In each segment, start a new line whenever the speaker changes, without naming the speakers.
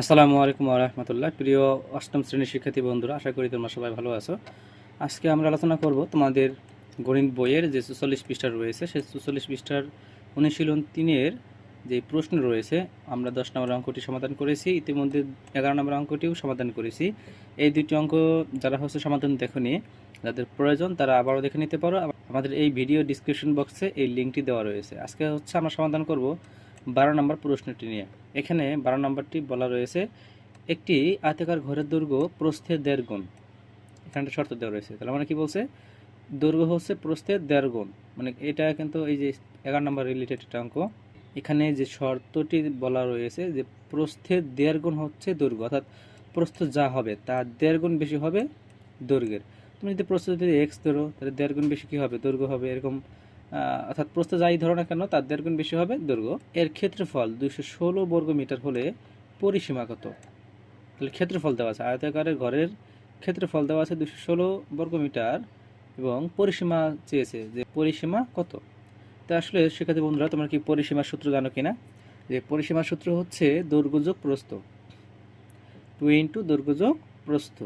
আসসালামু আলাইকুম রহমতুল্লাহ। প্রিয় অষ্টম শ্রেণির শিক্ষার্থী বন্ধুরা, আশা করি তোমরা সবাই ভালো আছো। আজকে আমরা আলোচনা করব তোমাদের গণিত বইয়ের যে চুচল্লিশ পৃষ্ঠা রয়েছে, সেই চুচল্লিশ পৃষ্ঠার অনুশীলন তিনের যে প্রশ্ন রয়েছে, আমরা দশ নম্বর অঙ্কটি সমাধান করেছি। ইতিমধ্যে এগারো নম্বর অঙ্কটিও সমাধান করেছি। এই দুটি অঙ্ক যারা হচ্ছে সমাধান দেখনি, যাদের প্রয়োজন তারা আবারও দেখে নিতে পারো। আমাদের এই ভিডিও ডিসক্রিপশন বক্সে এই লিঙ্কটি দেওয়া রয়েছে। আজকে হচ্ছে আমরা সমাধান করব বারো নম্বর প্রশ্নটি নিয়ে। এখানে বারো নম্বরটি বলা রয়েছে, একটি আয়তাকার ঘরের দৈর্ঘ্য প্রস্থের দেড় গুণ। এখানে একটা শর্ত দেওয়া রয়েছে। তাহলে মানে কি বলছে? দৈর্ঘ্য হচ্ছে প্রস্থের দেড় গুণ। মানে এটা কিন্তু এই যে এগারো নম্বর রিলেটেড একটা অঙ্ক। এখানে যে শর্তটি বলা রয়েছে যে প্রস্থের দেড় গুণ হচ্ছে দৈর্ঘ্য, অর্থাৎ প্রস্থ যা হবে তার দেড় গুণ বেশি হবে দৈর্ঘ্যের। তুমি যদি প্রস্থ যদি এক্স ধরো, তাহলে দেড় গুণ বেশি কী হবে? দৈর্ঘ্য হবে, এরকম অর্থাৎ প্রস্থ যাই ধরো না কেন, তার দেড় গুণ বেশি হবে দৈর্ঘ্য এর ক্ষেত্রফল দুইশো ষোলো বর্গ মিটার হলে পরিসীমা কত? তাহলে ক্ষেত্রফল দেওয়া আছে। আয়তাকারের ঘরের ক্ষেত্রফল দেওয়া আছে দুশো ষোলো বর্গ মিটার এবং পরিসীমা চেয়েছে যে পরিসীমা কত? তা আসলে শিক্ষার্থী বন্ধুরা, তোমরা কি পরিসীমার সূত্র জানো কিনা? যে পরিসীমার সূত্র হচ্ছে দৈর্ঘ্য যোগ প্রস্থ। টু ইন্টু দৈর্ঘ্য যোগ প্রস্থ।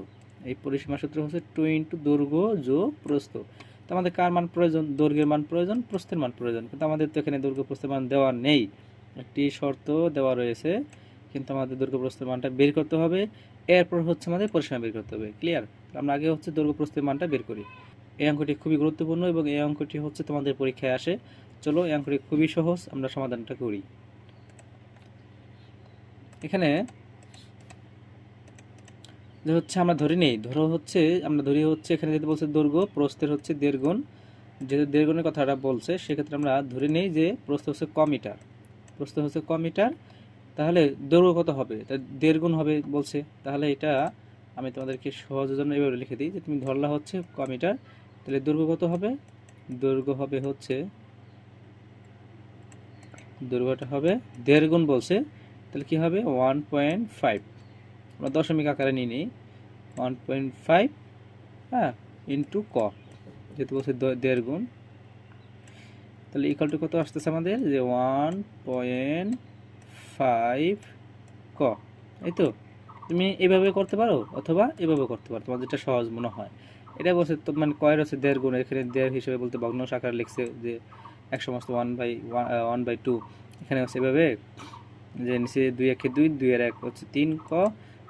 এই পরিসীমার সূত্র হচ্ছে টু ইন্টু দৈর্ঘ্য যোগ প্রস্থ। আমাদের কার মান প্রয়োজন? দৈর্ঘ্যের মান প্রয়োজন, প্রস্থের মান প্রয়োজন। কিন্তু আমাদের তো এখানে দৈর্ঘ্য প্রস্থের মান দেওয়া নেই। একটি শর্ত দেওয়া রয়েছে, কিন্তু আমাদের দৈর্ঘ্য প্রস্থের মানটা বের করতে হবে। এরপর হচ্ছে আমাদের পরিসীমা বের করতে হবে ক্লিয়ার আমরা আগে হচ্ছে দৈর্ঘ্য প্রস্থের মানটা বের করি। এই অঙ্কটি খুবই গুরুত্বপূর্ণ এবং এই অঙ্কটি হচ্ছে তোমাদের পরীক্ষায় আসে। চলো এই অঙ্কটি খুবই সহজ, আমরা সমাধানটা করি। এখানে যে হচ্ছে আমরা ধরি নেই, ধরো হচ্ছে, আমরা ধরি হচ্ছে এখানে যেহেতু বলছে দৈর্ঘ্য, প্রস্থের হচ্ছে দেড় গুণ। যেহেতু দেড় গুণের কথাটা বলছে, সেক্ষেত্রে আমরা ধরে নেই যে প্রস্থ হচ্ছে ক মিটার। প্রস্থ হচ্ছে ক মিটার, তাহলে দৈর্ঘ্য কত হবে? তা দেড় গুণ হবে বলছে। তাহলে এটা আমি তোমাদেরকে সহজের জন্য এভাবে লিখে দিই যে তুমি ধরলা হচ্ছে ক মিটার, তাহলে দৈর্ঘ্য কত হবে? দৈর্ঘ্য হবে হচ্ছে, দৈর্ঘ্যটা হবে দেড় গুণ বলছে, তাহলে কি হবে? One point five. আমরা দশমিক আকারে নিয়ে নিই ওয়ান পয়েন্ট ফাইভ হ্যাঁ ইন্টু ক, যেহেতু বলছে দেড় গুণ। তাহলে ইকাল টু কত আসতেছে আমাদের? যে ওয়ান পয়েন্ট ফাইভ ক। এই তো? তুমি এভাবে করতে পারো অথবা এভাবে করতে পারো, তোমার যেটা সহজ মনে হয়। এটা বলছে তো মানে কয়ের হচ্ছে দেড় গুণ, এখানে দেড় হিসেবে বলতে ভগ্নাংশ আকারে লিখছে যে এক সমস্ত one by one by two এখানে হচ্ছে এভাবে, যে নিচে দুই একে দুই দুই এর এক হচ্ছে তিন ক।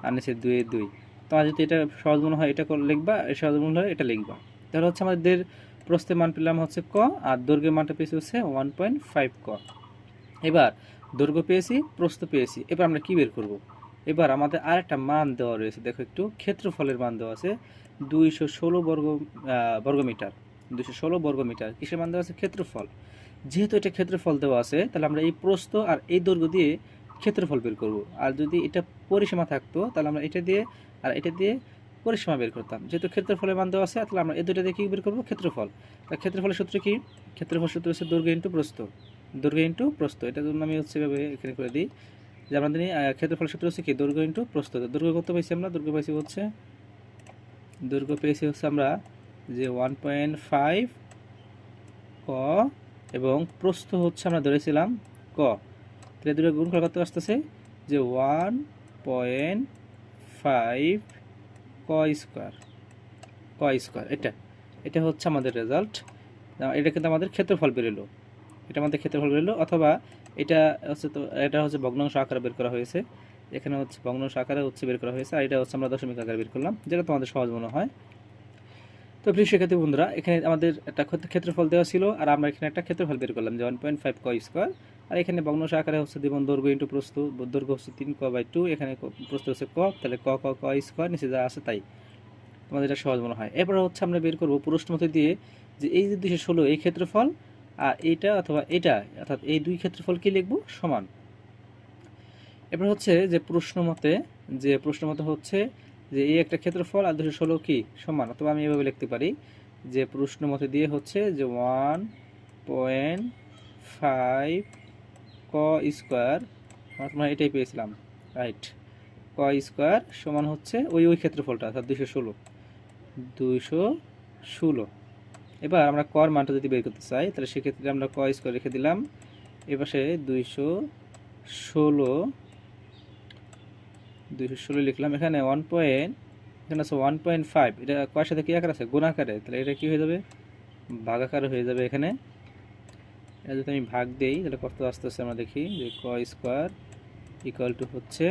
আর নিচে দুই এর দুই তোমার যদি এটা সহজ মনে হয়, এটা লিখবা আর সহজ মনে হয়, এটা লিখবা। তাহলে হচ্ছে আমাদের প্রস্থের মান পেলাম হচ্ছে ক, আর দৈর্ঘ্যের মানটা পেয়েছি হচ্ছে ওয়ান পয়েন্ট ফাইভ ক। এবার দৈর্ঘ্য পেয়েছি, প্রস্থ পেয়েছি, এবার আমরা কী বের করব? এবার আমাদের আরেকটা মান দেওয়া রয়েছে, দেখো একটু, ক্ষেত্রফলের মান দেওয়া আছে, দুইশো ষোলো বর্গ বর্গমিটার, দুইশো ষোলো বর্গমিটার। কিসের মান দেওয়া আছে? ক্ষেত্রফল। যেহেতু এটা ক্ষেত্রফল দেওয়া আছে, তাহলে আমরা এই প্রস্থ আর এই দৈর্ঘ্য দিয়ে ক্ষেত্রফল বের করব। আর যদি এটা পরিসীমা থাকতো, তাহলে আমরা এটা দিয়ে আর এটা দিয়ে পরিসীমা বের করতাম। যেহেতু ক্ষেত্রফলের মান দেওয়া আছে, তাহলে আমরা এই দুটো দিয়ে কী বের করব? ক্ষেত্রফল। তা ক্ষেত্রফলের সূত্র কি? ক্ষেত্রফল সূত্র হচ্ছে দৈর্ঘ্য ইন্টু প্রস্থ। দৈর্ঘ্য ইন্টু প্রস্থ। এটার জন্য আমি হচ্ছে এভাবে এখানে করে দিই। যে আমাদের ক্ষেত্রফল সূত্র হচ্ছে কি? দৈর্ঘ্য ইন্টু প্রস্থ। তো দৈর্ঘ্য কত পাইছি আমরা? দৈর্ঘ্য পাইছি হচ্ছে দৈর্ঘ্য পেয়েছি হচ্ছে আমরা যে ওয়ান পয়েন্ট ফাইভ ক এবং প্রস্থ হচ্ছে আমরা ধরেছিলাম ক। তাহলে দুটো গুণ কত আসতেছে? যে ওয়ান পয়েন্ট ফাইভ ক স্কোয়ার ক স্কোয়ার এটা এটা হচ্ছে আমাদের রেজাল্ট এটা কিন্তু আমাদের ক্ষেত্রফল বেরোলো এটা আমাদের ক্ষেত্রফল বেরোলো অথবা এটা হচ্ছে তো, এটা হচ্ছে ভগ্নাংশ আকারে বের করা হয়েছে। এখানে হচ্ছে ভগ্নাংশ আকারে হচ্ছে বের করা হয়েছে, আর এটা হচ্ছে আমরা দশমিক আকারে বের করলাম, যেটা তোমাদের সহজ মনে হয়। তো প্রিয় শিক্ষার্থী বন্ধুরা, এখানে আমাদের একটা ক্ষেত্র- ক্ষেত্রফল দেওয়া ছিল, আর আমরা এখানে একটা ক্ষেত্রফল বের করলাম, যে ওয়ান পয়েন্ট ফাইভ ক স্কোয়ার আর এখানে ভগ্নাংশ আকারে হচ্ছে দিব দৈর্ঘ্য ইন্টু প্রস্থ, দৈর্ঘ্য হচ্ছে তিন ক বাই টু, এখানে প্রস্থ হচ্ছে ক, তাহলে ক ক ক, স্কোয়ার, নিচে যা আছে তাই। তোমাদের এটা সহজ মনে হয়। এরপর হচ্ছে আমরা বের করব প্রশ্ন মতো দিয়ে যে এই যে দুশো ষোলো, এই ক্ষেত্রফল আর এইটা অথবা এটা, অর্থাৎ এই দুই ক্ষেত্রফল কি লিখব? সমান। এবার হচ্ছে যে প্রশ্ন মতে, যে প্রশ্ন মতে হচ্ছে যে এই একটা ক্ষেত্রফল আর দুশো ষোলো কি? সমান। অথবা আমি এভাবে লিখতে পারি যে প্রশ্ন মতে দিয়ে হচ্ছে যে ওয়ান পয়েন্ট ফাইভ ক স্কোয়ার আমরা এটাই পেয়েছিলাম রাইট ক স্কোয়ার সমান হচ্ছে ওই ওই ক্ষেত্রফলটা, অর্থাৎ দুশো ষোলো। দুইশো ষোলো। এবার আমরা কর মানটা যদি বের করতে চাই, তাহলে সেক্ষেত্রে আমরা ক স্কোয়ার রেখে দিলাম। এপাশে দুইশো ষোলো দুইশো ষোলো লিখলাম। এখানে ওয়ান পয়েন্ট এখানে আছে ওয়ান পয়েন্ট ফাইভ এটা কয়ের সাথে কী আকার আছে? গুণ আকারে। তাহলে এটা কী হয়ে যাবে? ভাগ আকারে হয়ে যাবে এখানে। যদি আমি ভাগ দিই, তাহলে কত আস্তে আস্তে আমরা দেখি, যে ক স্কোয়ার ইকুয়াল টু হচ্ছে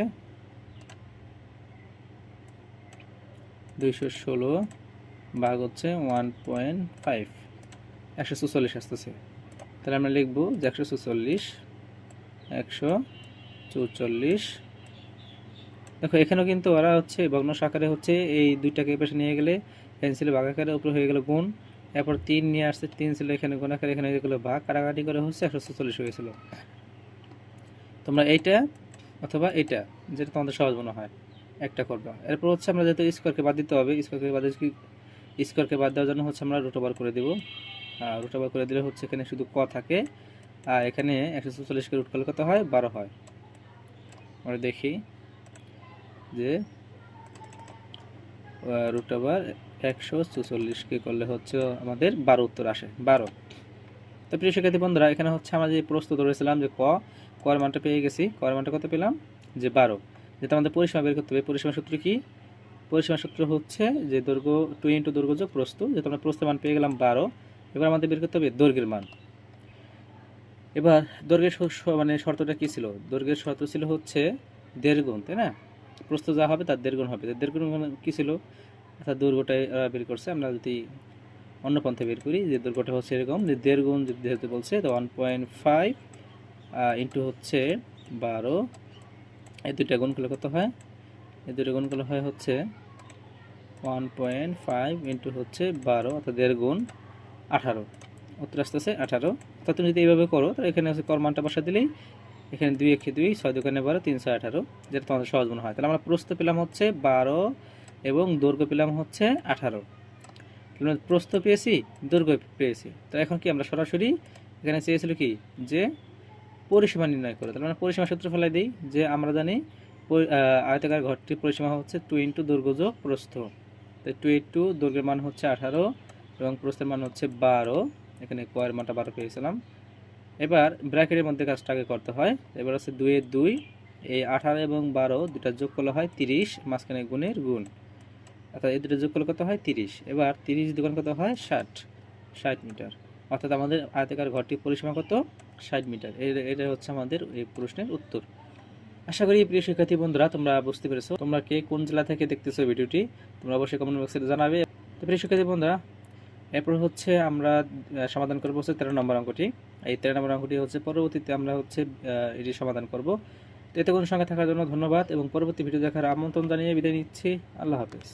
দুইশো ষোলো ভাগ হচ্ছে ওয়ান পয়েন্ট ফাইভ। একশো চুচল্লিশ আসতেছে। তাহলে আমরা লিখব যে একশো চুচল্লিশ একশো চৌচল্লিশ। দেখো, এখানেও কিন্তু ওরা হচ্ছে ভগ্ন আকারে হচ্ছে এই দুইটাকে পাশে নিয়ে গেলে পেন্সিলে আকারে উপরে হয়ে গেল গুণ। এরপর তিন নিয়ে আসছে, তিন ছিল এখানে গুণ আকারে এখানে হয়ে গেলো ভাগ কাটাকাটি করে হচ্ছে একশো চল্লিশ হয়েছিল। তোমরা এইটা অথবা এটা যেটা তোমাদের সহজ মনে হয়, একটা করবা। এরপর হচ্ছে আমরা যেহেতু স্কোয়ারকে বাদ দিতে হবে স্কোয়ারকে বাদ স্কোয়ারকে বাদ দেওয়ার জন্য হচ্ছে আমরা রুটোবার করে দেবো। রুটোবার করে দিলে হচ্ছে এখানে শুধু ক থাকে, আর এখানে একশো চল্লিশকে রুট করলে কত হয়? বারো হয়। আমরা দেখি যে রুট ওভার একশো চুচল্লিশকে করলে হচ্ছে আমাদের বারো উত্তর আসে, বারো। তো প্রিয় শিক্ষার্থী বন্ধুরা, এখানে হচ্ছে আমরা যে প্রস্তুত ধরেছিলাম যে ক কর মানটা পেয়ে গেছি। কর মানটা কত পেলাম? যে বারো। যেটা আমাদের পরিসীমা বের করতে হবে, পরিসীমা সূত্র কি? পরিসীমা সূত্র হচ্ছে যে দৈর্ঘ্য টু ইন্টু দৈর্ঘ্য যোগ প্রস্ত যেটা আমরা প্রস্তুত মান পেয়ে গেলাম বারো, এবার আমাদের বের করতে হবে দৈর্ঘ্যের মান। এবার দৈর্ঘ্যের মানে শর্তটা কি ছিল? দৈর্ঘ্যের শর্ত ছিল হচ্ছে দেড় গুণ, তাই না? প্রস্ত যা হবে তার দেড় গুণ হবে। দেড় গুণ মানে কী ছিল? অর্থাৎ দৈর্ঘ্যটাই বের করছে। আমরা যদি অন্য পন্থে বের করি, যে দুর্গটা হচ্ছে এরকম, যে দেড় গুণ যেহেতু বলছে, তো ওয়ান পয়েন্ট ফাইভ ইন্টু হচ্ছে বারো। এই দুইটা গুণ করলে কত হয়? এই দুইটা গুণ করলে হয় হচ্ছে ওয়ান পয়েন্ট ফাইভ ইন্টু হচ্ছে বারো, অর্থাৎ দেড় গুণ আঠারো। উত্তর আসতেছে আঠারো। অর্থাৎ তুমি যদি এইভাবে করো, তাহলে এখানে হচ্ছে কর্মানটা বসা দিলেই এখানে দুই একে দুই, ছয় দোকানে বারো, তিনশো আঠারো, যেটা তোমাদের সহজ মনে হয়। তাহলে আমরা প্রস্ত পেলাম হচ্ছে বারো এবং দৈর্ঘ্য পেলাম হচ্ছে আঠারো। প্রস্ত পেয়েছি, দৈর্ঘ্য পেয়েছি। তো এখন কি আমরা সরাসরি এখানে চেয়েছিল কি? যে পরিসীমা নির্ণয় করে। তাহলে আমরা পরিসীমা সূত্র ফেলাই দিই, যে আমরা জানি আয়তাকার ঘরটির পরিসীমা হচ্ছে টু ইন্টু দৈর্ঘ্য যোগ প্রস্থ। তো টু ইন্টু দৈর্ঘ্যের মান হচ্ছে আঠারো এবং প্রস্থের মান হচ্ছে বারো। এখানে কয়ের মানটা বারো পেয়েছিলাম। এবার ব্র্যাকেটের মধ্যে কাজটা আগে করতে হয়। এবার হচ্ছে দুইয়ের দুই এই আঠারো এবং বারো দুটা যোগ করলে হয় তিরিশ, মাঝখানে গুণের গুণ। অর্থাৎ এই দুটো যোগ করলে কত হয়? তিরিশ। এবার তিরিশ দোকান কত হয়? ষাট। ষাট মিটার। অর্থাৎ আমাদের আয়তাকার ঘরটির পরিসীমা কত? ষাট মিটার। এটা হচ্ছে আমাদের এই প্রশ্নের উত্তর। আশা করি প্রিয় শিক্ষার্থী বন্ধুরা, তোমরা বুঝতে পেরেছ। তোমরা কে কোন জেলা থেকে দেখতেছো ভিডিওটি, তোমরা অবশ্যই কমেন্ট বক্সে জানাবে। তো প্রিয় শিক্ষার্থী বন্ধুরা, এরপর হচ্ছে আমরা সমাধান করব হচ্ছে তেরো নম্বর অঙ্কটি। এই তেরো নম্বর অঙ্কটি হচ্ছে, পরবর্তীতে আমরা হচ্ছে এটি সমাধান করব। তো এতে কোনো সঙ্গে থাকার জন্য ধন্যবাদ এবং পরবর্তী ভিডিও দেখার আমন্ত্রণ জানিয়ে বিদায় নিচ্ছি। আল্লাহ হাফেজ।